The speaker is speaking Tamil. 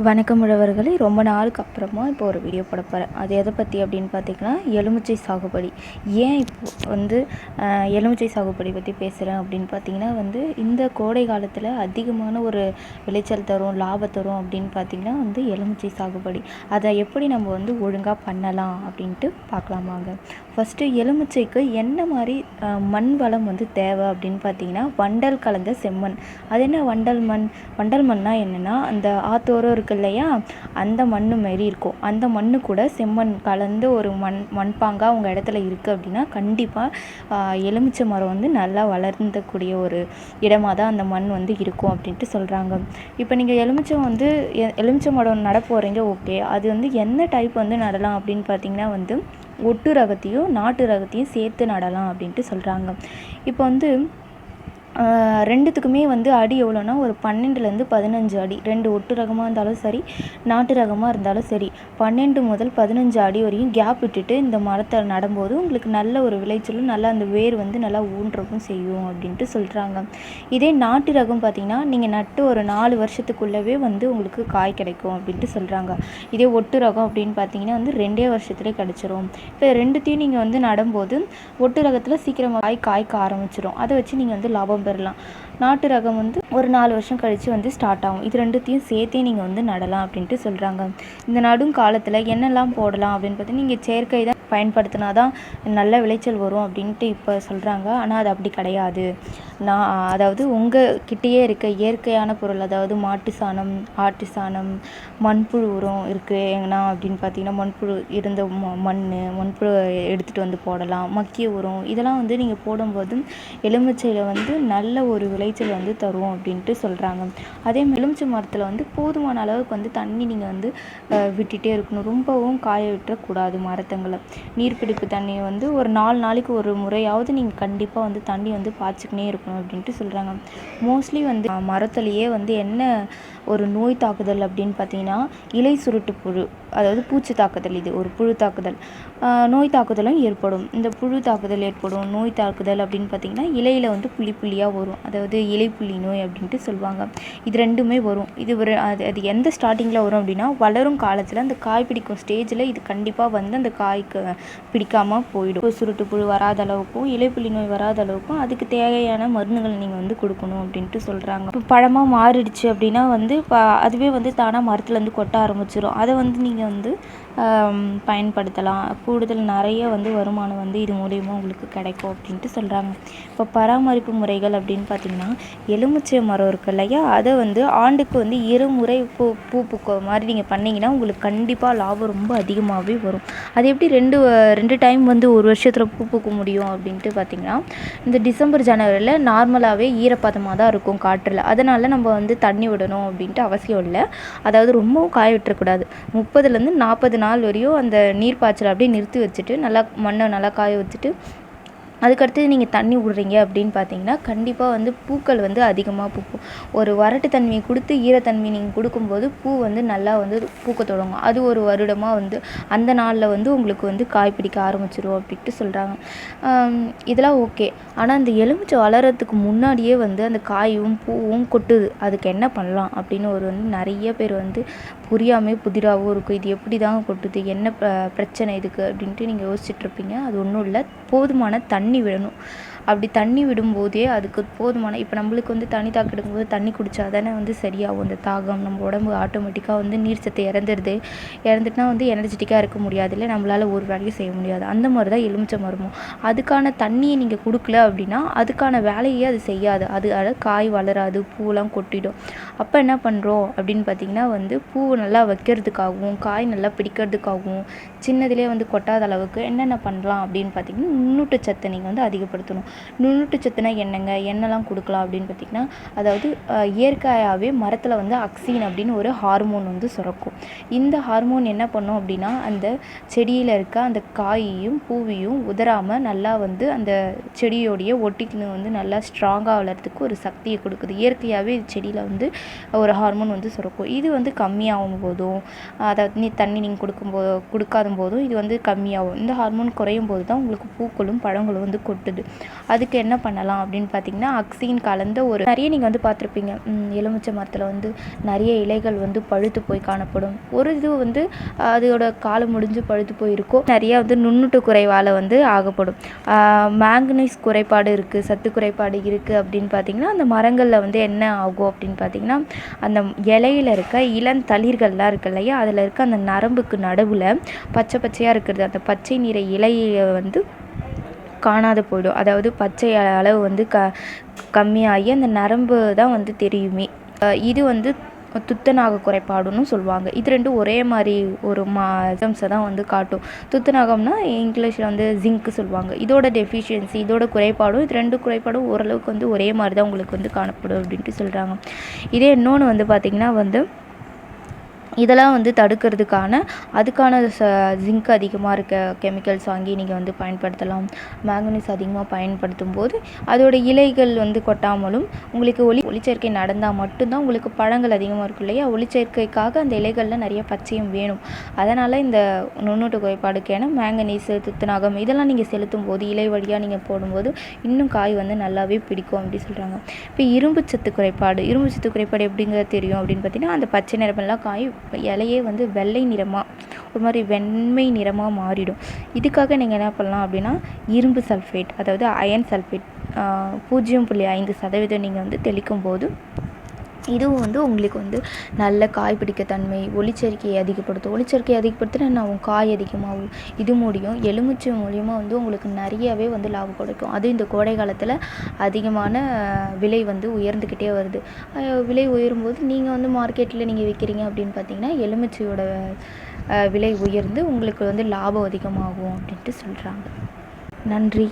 வணக்கம் உழவர்களே. ரொம்ப நாளுக்கு அப்புறமா இப்போ ஒரு வீடியோ போட போகிறேன் அது எதை பற்றி அப்படின்னு பார்த்தீங்கன்னா எலுமிச்சை சாகுபடி. ஏன் இப்போ வந்து எலுமிச்சை சாகுபடி பற்றி பேசுகிறேன் அப்படின்னு பார்த்தீங்கன்னா வந்து இந்த கோடை காலத்தில் அதிகமான ஒரு விளைச்சல் தரும் லாபம் தரும் அப்படின்னு பார்த்தீங்கன்னா வந்து எலுமிச்சை சாகுபடி. அதை எப்படி நம்ம வந்து ஒழுங்காக பண்ணலாம் அப்படின்ட்டு பார்க்கலாமாங்க ஃபஸ்ட்டு எலுமிச்சைக்கு என்ன மாதிரி மண் வளம் வந்து தேவை அப்படின்னு பார்த்தீங்கன்னா வண்டல் கலந்த செம்மண். அது என்ன வண்டல் மண்? வண்டல் மண்ணா என்னென்னா அந்த ஆத்தோரம் இருக்கு இல்லையா? அந்த மண் மாரி இருக்கும். அந்த மண்ணு கூட செம்மண் கலந்து ஒரு மண் மண்பாங்காக உங்கள் இடத்துல இருக்குது அப்படின்னா கண்டிப்பாக எலுமிச்சை மரம் வந்து நல்லா வளர்ந்தக்கூடிய ஒரு இடமாக தான் அந்த மண் வந்து இருக்கும் அப்படின்ட்டு சொல்கிறாங்க இப்போ நீங்கள் எலுமிச்சை வந்து எ- எலுமிச்சை மரம் நட போகிறீங்க ஓகே. அது வந்து என்ன டைப் வந்து நடலாம் அப்படின்னு பார்த்தீங்கன்னா வந்து ஒட்டு ரகத்தையும் நாட்டு ரகத்தையும் சேர்த்து நடலாம் அப்படின்ட்டு சொல்கிறாங்க இப்போ வந்து ரெண்டுத்துக்குமே வந்து அடி எவ்வளோனா ஒரு பன்னெண்டுலேருந்து பதினஞ்சு அடி. ரெண்டு ஒட்டு ரகமாக இருந்தாலும் சரி நாட்டு ரகமாக இருந்தாலும் சரி பன்னெண்டு முதல் பதினஞ்சு அடி வரையும் கேப் விட்டுட்டு இந்த மரத்தை நடும்போது உங்களுக்கு நல்ல ஒரு விளைச்சலும் நல்லா அந்த வேர் வந்து நல்லா ஊன்றவும் செய்யும் அப்படின்ட்டு சொல்கிறாங்க இதே நாட்டு ரகம் பார்த்திங்கன்னா நீங்கள் நட்டு ஒரு நாலு வருஷத்துக்குள்ளவே வந்து உங்களுக்கு காய் கிடைக்கும் அப்படின்ட்டு சொல்கிறாங்க இதே ஒட்டு ரகம் அப்படின்னு பார்த்தீங்கன்னா வந்து ரெண்டே வருஷத்துலேயே கிடச்சிரும். இப்போ ரெண்டுத்தையும் நீங்கள் வந்து நடும்போது ஒட்டு ரகத்தில் சீக்கிரமாக காய் காய்க்க ஆரம்பிச்சிடும் அதை வச்சு நீங்கள் வந்து லாபம் பெறலாம் நாட்டு ரகம் வந்து ஒரு நாலு வருஷம் கழித்து வந்து ஸ்டார்ட் ஆகும். இது ரெண்டுத்தையும் சேர்த்தே நீங்கள் வந்து நடலாம் அப்படின்ட்டு சொல்கிறாங்க இந்த நடும் காலத்தில் என்னெல்லாம் போடலாம் அப்படின்னு பார்த்தீங்கன்னா நீங்கள் செயற்கை தான் பயன்படுத்தினா தான் நல்ல விளைச்சல் வரும் அப்படின்ட்டு இப்போ சொல்கிறாங்க ஆனால் அது அப்படி கிடையாது. நான் அதாவது உங்கள் கிட்டேயே இருக்க இயற்கையான பொருள் அதாவது மாட்டு சாணம் ஆட்டு சாணம் மண்புழு உரம் இருக்குது எங்கன்னா அப்படின்னு பார்த்தீங்கன்னா மண்புழு இருந்த ம மண் மண்புழு எடுத்துகிட்டு வந்து போடலாம். மக்கிய உரம் இதெல்லாம் வந்து நீங்கள் போடும்போது எலுமிச்சையில் வந்து நல்ல ஒரு விளைச்சல் வந்து தரும் அப்படின்ட்டு சொல்கிறாங்க அதே மாதிரி எலுமிச்சை மரத்தில் வந்து போதுமான அளவுக்கு வந்து தண்ணி நீங்கள் வந்து விட்டுட்டே இருக்கணும். ரொம்பவும் காய விட்டுறக்கூடாது மரத்தங்களை. நீர்பிடிப்பு தண்ணியை வந்து ஒரு நாலு நாளைக்கு ஒரு முறையாவது நீங்கள் கண்டிப்பாக வந்து தண்ணி வந்து பாய்ச்சிக்கினே இருக்கணும் அப்படின்ட்டு சொல்கிறாங்க மோஸ்ட்லி வந்து மரத்துலேயே வந்து என்ன ஒரு நோய் தாக்குதல் அப்படின்னு பார்த்தீங்கன்னா இலை சுருட்டு புழு. அதாவது பூச்சி தாக்குதல் இது ஒரு புழு தாக்குதல். நோய் தாக்குதலும் ஏற்படும். இந்த புழு தாக்குதல் ஏற்படும் நோய் தாக்குதல் அப்படின்னு பார்த்தீங்கன்னா இலையில் வந்து புள்ளி புள்ளியாக வரும். அதாவது இலை புள்ளி நோய் அப்படின்ட்டு சொல்லுவாங்க. இது ரெண்டுமே வரும். இது ஒரு அது அது எந்த ஸ்டார்டிங்கில் வரும் அப்படின்னா வளரும் காலத்தில் அந்த காய் பிடிக்கும் ஸ்டேஜில் இது கண்டிப்பாக வந்து அந்த காய்க்கு பிடிக்காமல் போயிடும். ஒரு சுருட்டு புழு வராத அளவுக்கும் இலைப்புள்ளி நோய் வராத அளவுக்கும் அதுக்கு தேவையான மருந்துகள் நீங்கள் வந்து கொடுக்கணும் அப்படின்ட்டு சொல்கிறாங்க இப்போ பழமாக மாறிடுச்சு அப்படின்னா வந்து அதுவே வந்து தானாக மரத்துலேருந்து கொட்ட ஆரம்பிச்சிடும் அதை வந்து நீங்கள் வந்து பயன்படுத்தலாம். கூடுதல் நிறைய வந்து வருமானம் வந்து இது மூலியமாக உங்களுக்கு கிடைக்கும் அப்படின்ட்டு சொல்கிறாங்க இப்போ பராமரிப்பு முறைகள் அப்படின்னு பார்த்தீங்கன்னா எலுமிச்சை மரம் இருக்கு இல்லையா? அதை வந்து ஆண்டுக்கு வந்து இருமுறை பூ பூ பூக்க மாதிரி நீங்கள் பண்ணிங்கன்னா உங்களுக்கு கண்டிப்பாக லாபம் ரொம்ப அதிகமாகவே வரும். அது எப்படி ரெண்டு ரெண்டு டைம் வந்து ஒரு வருஷத்தில் பூ பூக்க முடியும் அப்படின்ட்டு பார்த்தீங்கன்னா இந்த டிசம்பர் ஜனவரியில் நார்மலாகவே ஈரப்பதமாக தான் இருக்கும் காற்றில். அதனால் நம்ம வந்து தண்ணி விடணும் அப்படின்ட்டு அவசியம் இல்லை. அதாவது ரொம்பவும் காய விட்டுறக்கூடாது. முப்பது முப்பதுலேருந்து நாற்பது நாள் வரையும் அந்த நீர் பாய்ச்சலை அப்படியே நிறுத்தி வச்சுட்டு நல்லா மண்ணை நல்லா காய வச்சுட்டு அதுக்கடுத்து நீங்கள் தண்ணி விடுறீங்க அப்படின்னு பார்த்தீங்கன்னா கண்டிப்பாக வந்து பூக்கள் வந்து அதிகமாக பூக்கும். ஒரு வறட்டு தன்மையை கொடுத்து ஈரத்தன்மை நீங்கள் கொடுக்கும்போது பூ வந்து நல்லா வந்து பூக்க தொடங்கும். அது ஒரு வருடமாக வந்து அந்த நாளில் வந்து உங்களுக்கு வந்து காய் பிடிக்க ஆரம்பிச்சிடும் அப்படின்ட்டு சொல்கிறாங்க இதெல்லாம் ஓகே. ஆனால் அந்த எலுமிச்சை வளர்கிறதுக்கு முன்னாடியே வந்து அந்த காயும் பூவும் கொட்டுது. அதுக்கு என்ன பண்ணலாம் அப்படின்னு ஒரு வந்து நிறைய பேர் வந்து புரியாமே புதிராகவும் இருக்கும் இது எப்படி தாங்க கொட்டுது? என்ன பிரச்சனை இதுக்கு? அப்படின்ட்டு நீங்கள் யோசிச்சுட்ருப்பீங்க அது ஒன்றும் இல்லை. போதுமான தண்ணி விடணும். அப்படி தண்ணி விடும்போதே அதுக்கு போதுமான இப்போ நம்மளுக்கு வந்து தண்ணி தாக்கம் எடுக்கும்போது தண்ணி குடித்தா தானே வந்து சரியாகும். அந்த தாகம் நம்ம உடம்பு ஆட்டோமேட்டிக்காக வந்து நீர் சத்து இறந்துடுது இறந்துட்டுனா வந்து எனர்ஜெட்டிக்காக இருக்க முடியாது இல்லை நம்மளால் ஒரு வேலையும் செய்ய முடியாது. அந்த மாதிரி தான் எலுமிச்சை மரமும் அதுக்கான தண்ணியை நீங்கள் கொடுக்கல அப்படின்னா அதுக்கான வேலையே அது செய்யாது. அது காய் வளராது பூவெல்லாம் கொட்டிடும். அப்போ என்ன பண்ணுறோம் அப்படின்னு பார்த்தீங்கன்னா வந்து பூ நல்லா வைக்கிறதுக்காகவும் காய் நல்லா பிடிக்கிறதுக்காகவும் சின்னதுலேயே வந்து கொட்டாத அளவுக்கு என்னென்ன பண்ணலாம் அப்படின்னு பார்த்தீங்கன்னா நுண்ணூட்டச்சத்தை நீங்கள் வந்து அதிகப்படுத்தணும். நுண்ணூட்டச்சத்துனா என்னங்க? என்னெல்லாம் கொடுக்கலாம் அப்படின்னு பார்த்தீங்கன்னா அதாவது இயற்கையாகவே மரத்தில் வந்து அக்சின் அப்படின்னு ஒரு ஹார்மோன் வந்து சுரக்கும். இந்த ஹார்மோன் என்ன பண்ணும் அப்படின்னா அந்த செடியில் இருக்க அந்த காயையும் பூவையும் உதறாமல் நல்லா வந்து அந்த செடியோடைய ஒட்டிக்கின்னு வந்து நல்லா ஸ்ட்ராங்காக வளர்றதுக்கு ஒரு சக்தியை கொடுக்குது. இயற்கையாகவே செடியில் வந்து ஒரு ஹார்மோன் வந்து சுரக்கும். இது வந்து கம்மியாகும் போதும் அதாவது நீ தண்ணி நீங்கள் கொடுக்கும்போது கொடுக்காத போதும் இது வந்து கம்மியாகும். இந்த ஹார்மோன் குறையும் போது தான் உங்களுக்கு பூக்களும் பழங்களும் வந்து கொட்டுது. அதுக்கு என்ன பண்ணலாம் அப்படின்னு பார்த்தீங்கன்னா அக்சின் கலந்த ஒரு நிறைய நீங்கள் வந்து பார்த்துருப்பீங்க. எலுமிச்சை மரத்தில் வந்து நிறைய இலைகள் வந்து பழுத்து போய் காணப்படும். ஒரு இது வந்து அதோட காலம் முடிஞ்சு பழுத்து போயிருக்கும் நிறைய வந்து நுண்ணுட்டு குறைவால் வந்து ஆகப்படும். மேங்கனீஸ் குறைபாடு இருக்குது சத்து குறைபாடு இருக்குது அப்படின்னு பார்த்தீங்கன்னா அந்த மரங்களில் வந்து என்ன ஆகும் அப்படின்னு பார்த்தீங்கன்னா அந்த இலையில இருக்க இளந்தளிர்கள்லாம் இருக்கு இல்லையா? அதில் இருக்க அந்த நரம்புக்கு நடுவில் பச்சை பச்சையாக இருக்கிறது. அந்த பச்சை நிற இலையை வந்து காணாத போயிடும். அதாவது பச்சை அளவு வந்து க கம்மியாகி அந்த நரம்பு தான் வந்து தெரியுமே. இது வந்து துத்தநாக குறைபாடுன்னு சொல்லுவாங்க. இது ரெண்டும் ஒரே மாதிரி ஒரு மாசம்ஸை தான் வந்து காட்டும். துத்தநாகம்னா இங்கிலீஷில் வந்து ஜிங்க்கு சொல்லுவாங்க. இதோட டெஃபிஷியன்சி இதோட குறைபாடும் இது ரெண்டு குறைபாடும் ஓரளவுக்கு வந்து ஒரே மாதிரி தான் உங்களுக்கு வந்து காணப்படும் அப்படின்ட்டு சொல்கிறாங்க இதே இன்னொன்று வந்து பார்த்திங்கன்னா வந்து இதெல்லாம் வந்து தடுக்கிறதுக்கான அதுக்கான ச ஜிங்க் அதிகமாக இருக்க கெமிக்கல்ஸ் வாங்கி நீங்கள் வந்து பயன்படுத்தலாம். மேங்கனீஸ் அதிகமாக பயன்படுத்தும் போது அதோட இலைகள் வந்து கொட்டாமலும் உங்களுக்கு ஒளி ஒளிச்சேர்க்கை நடந்தால் மட்டும்தான் உங்களுக்கு பழங்கள் அதிகமாக இருக்கும் இல்லையா? ஒளிச்சேர்க்கைக்காக அந்த இலைகளில் நிறைய பச்சையும் வேணும். அதனால் இந்த நுண்ணூட்ட குறைபாடுக்கான மேங்கனீஸு துத்தநாகம் இதெல்லாம் நீங்கள் செலுத்தும் போது இலை வழியாக நீங்கள் போடும்போது இன்னும் காய் வந்து நல்லாவே பிடிக்கும் அப்படி சொல்கிறாங்க இப்போ இரும்பு சத்து குறைபாடு இரும்பு சத்து குறைபாடு எப்படிங்கிறது தெரியும் அப்படின்னு பார்த்தீங்கன்னா அந்த பச்சை நிறமெல்லாம் காய் இலையே வந்து வெள்ளை நிறமாக ஒரு மாதிரி வெண்மை நிறமாக மாறிடும். இதுக்காக நீங்கள் என்ன பண்ணலாம் அப்படின்னா இரும்பு சல்ஃபேட் அதாவது அயன் சல்ஃபேட் பூஜ்ஜியம் புள்ளி ஐந்து சதவீதம் நீங்கள் வந்து தெளிக்கும் போது இதுவும் வந்து உங்களுக்கு வந்து நல்ல காய் பிடிக்க தன்மை ஒளிச்சேர்க்கையை அதிகப்படுத்தும். ஒளிச்சேர்க்கையை அதிகப்படுத்தினா நான் காய் அதிகமாகும். இது முடியும் எலுமிச்சை மூலியமாக வந்து உங்களுக்கு நிறையவே வந்து லாபம் கிடைக்கும். அதுவும் இந்த கோடை காலத்தில் அதிகமான விலை வந்து உயர்ந்துக்கிட்டே வருது. விலை உயரும்போது நீங்கள் வந்து மார்க்கெட்டில் நீங்கள் விற்கிறீங்க அப்படின்னு பார்த்தீங்கன்னா எலுமிச்சையோட விலை உயர்ந்து உங்களுக்கு வந்து லாபம் அதிகமாகும் அப்படின்ட்டு சொல்கிறாங்க நன்றி.